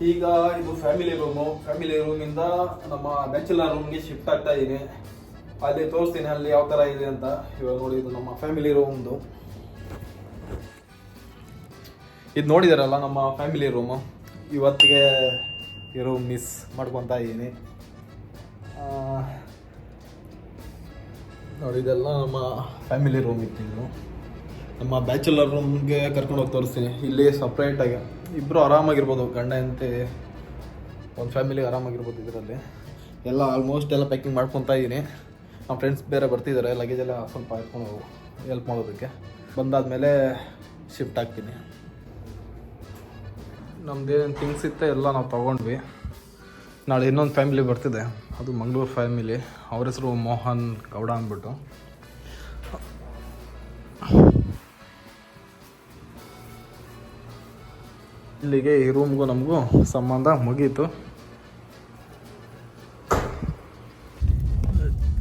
ಈಗ ಇದು family room family ರೂಮಿಂದ ನಮ್ಮ ಬ್ಯಾಚುಲರ್ ರೂಮ್ಗೆ ಶಿಫ್ಟ್ ಆಗ್ತಾ ಇದ್ದೀನಿ ಅಲ್ಲಿ ತೋರಿಸ್ತೀನಿ ಅಲ್ಲಿ ಯಾವ ಥರ ಇದೆ ಅಂತ. ಇವಾಗ ನೋಡಿ ಇದು ನಮ್ಮ ಫ್ಯಾಮಿಲಿ ರೂಮ್ದು ಇದು ನೋಡಿದಾರಲ್ಲ ನಮ್ಮ ಫ್ಯಾಮಿಲಿ ರೂಮು ಇವತ್ತಿಗೆ ಈ ರೂಮ್ ಮಿಸ್ ಮಾಡ್ಕೊತಾ ಇದ್ದೀನಿ ನೋಡಿದೆಲ್ಲ ನಮ್ಮ ಫ್ಯಾಮಿಲಿ ರೂಮ್ ಇತ್ತು ನಮ್ಮ ಬ್ಯಾಚುಲರ್ ರೂಮ್ಗೆ ಕರ್ಕೊಂಡು ಹೋಗಿ ತೋರಿಸ್ತೀನಿ. ಇಲ್ಲಿ ಸಪ್ರೇಟಾಗಿ ಇಬ್ಬರು ಆರಾಮಾಗಿರ್ಬೋದು, ಗಂಡ ಅಂತೆ ಒಂದು ಫ್ಯಾಮಿಲಿ ಆರಾಮಾಗಿರ್ಬೋದು ಇದರಲ್ಲಿ. ಎಲ್ಲ ಆಲ್ಮೋಸ್ಟ್ ಎಲ್ಲ ಪ್ಯಾಕಿಂಗ್ ಮಾಡ್ಕೊತಾ ಇದ್ದೀನಿ ನಮ್ಮ ಫ್ರೆಂಡ್ಸ್ ಬೇರೆ ಬರ್ತಿದ್ದಾರೆ ಲಗೇಜ್ ಎಲ್ಲ ಸ್ವಲ್ಪ ಎತ್ಕೊಂಡು ಹೆಲ್ಪ್ ಮಾಡೋದಕ್ಕೆ. ಬಂದಾದಮೇಲೆ ಶಿಫ್ಟ್ ಆಗ್ತೀನಿ ನಮ್ದೇನೇನು ಥಿಂಗ್ಸ್ ಇತ್ತು ಎಲ್ಲ ನಾವು ತೊಗೊಂಡ್ವಿ. ನಾಳೆ ಇನ್ನೊಂದು ಫ್ಯಾಮಿಲಿ ಬರ್ತಿದೆ. ಅದು ಮಂಗಳೂರು ಫ್ಯಾಮಿಲಿ ಅವ್ರ ಹೆಸರು ಮೋಹನ್ ಗೌಡ ಅಂದ್ಬಿಟ್ಟು. ಇಲ್ಲಿಗೆ ಈ ರೂಮ್ಗೂ ನಮಗೂ ಸಂಬಂಧ ಮುಗೀತು.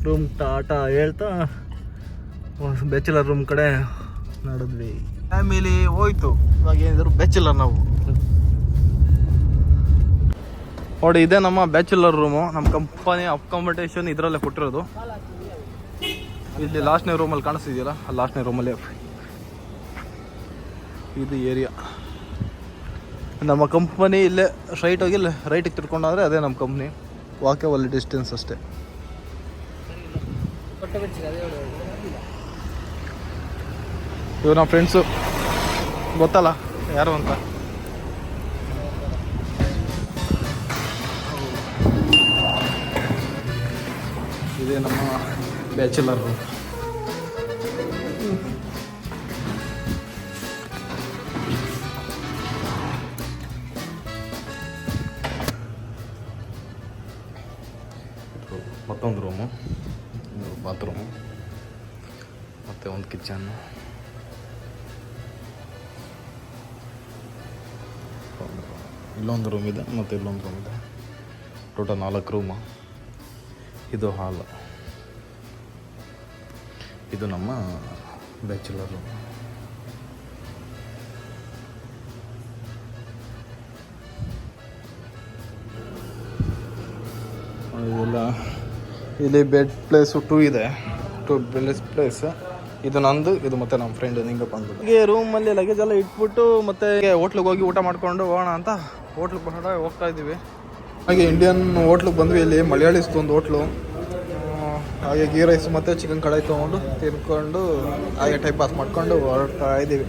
ರೂಮ್ ಟಾಟಾ ಹೇಳ್ತಾ ಬ್ಯಾಚುಲರ್ ರೂಮ್ ಕಡೆ ನಡೆದ್ವಿ. ಫ್ಯಾಮಿಲಿ ಹೋಯ್ತು, ಇವಾಗ ಏನಿದ್ರು ಬ್ಯಾಚುಲರ್ ನಾವು. ನೋಡಿ, ಇದೆ ನಮ್ಮ ಬ್ಯಾಚುಲರ್ ರೂಮು ನಮ್ಮ ಕಂಪನಿ ಅಕಾಮಡೇಷನ್ ಇದರಲ್ಲೇ ಕೊಟ್ಟಿರೋದು. ಇಲ್ಲಿ ಲಾಸ್ಟ್ನೇ ರೂಮಲ್ಲಿ ಕಾಣಿಸ್ತಿದೆಯಲ್ಲ, ಆ ಲಾಸ್ಟ್ನೇ ರೂಮಲ್ಲಿ ಇದು ಏರಿಯಾ ನಮ್ಮ ಕಂಪ್ನಿ ಇಲ್ಲೇ ಸ್ಟ್ರೈಟ್ ಹೋಗಿ ಇಲ್ಲೇ ರೈಟಿಗೆ ತಿರ್ಕೊಂಡಾದ್ರೆ ಅದೇ ನಮ್ಮ ಕಂಪ್ನಿ ವಾಕೇಬಲ್ ಡಿಸ್ಟೆನ್ಸ್ ಅಷ್ಟೇ. ಇವ್ರು ನಮ್ಮ ಫ್ರೆಂಡ್ಸು ಗೊತ್ತಲ್ಲ ಯಾರು ಅಂತ. ಇದೇ ನಮ್ಮ ಬ್ಯಾಚುಲರ್ ಮತ್ತೊಂದು ರೂಮು ಬಾತ್ರೂಮು, ಮತ್ತು ಒಂದು ಕಿಚನ್ನು ಇಲ್ಲೊಂದು ರೂಮ್ ಇದೆ ಮತ್ತು ಇಲ್ಲೊಂದು ರೂಮ್ ಇದೆ ಟೋಟಲ್ ನಾಲ್ಕು ರೂಮು. ಇದು ಹಾಲ್. ಇದು ನಮ್ಮ ಬ್ಯಾಚುಲರ್ ರೂಮ್ ಇದೆಲ್ಲ ಇಲ್ಲಿ ಬೆಡ್ ಪ್ಲೇಸು ಟೂ ಇದೆ. Two bed place. ಇದು ನಂದು, ಇದು ಮತ್ತೆ ನಮ್ಮ ಫ್ರೆಂಡ್ ನಿಂಗಪ್ಪ ಅಂದ್ಬಿಟ್ಟು. ಹೀಗೆ ರೂಮಲ್ಲಿ ಲಗೇಜ್ ಎಲ್ಲ ಇಟ್ಬಿಟ್ಟು ಮತ್ತೆ ಹೋಟ್ಲಿಗೆ ಹೋಗಿ ಊಟ ಮಾಡ್ಕೊಂಡು ಹೋಗೋಣ ಅಂತ ಹೋಟ್ಲಿಗೆ ಹೊರಡ ಹೋಗ್ತಾ ಇದ್ದೀವಿ. ಹಾಗೆ ಇಂಡಿಯನ್ ಹೋಟ್ಲಿಗೆ ಬಂದ್ವಿ ಇಲ್ಲಿ ಮಲಯಾಳಿಸ್ದು ಒಂದು ಹೋಟ್ಲು ಹಾಗೆ ಗೀ ರೈಸ್ ಮತ್ತು ಚಿಕನ್ ಕಡಾಯಿ ತೊಗೊಂಡು ತಿನ್ಕೊಂಡು, ಹಾಗೆ ಟೈಮ್ ಪಾಸ್ ಮಾಡ್ಕೊಂಡು ಹೊರಡ್ತಾ ಇದ್ದೀವಿ.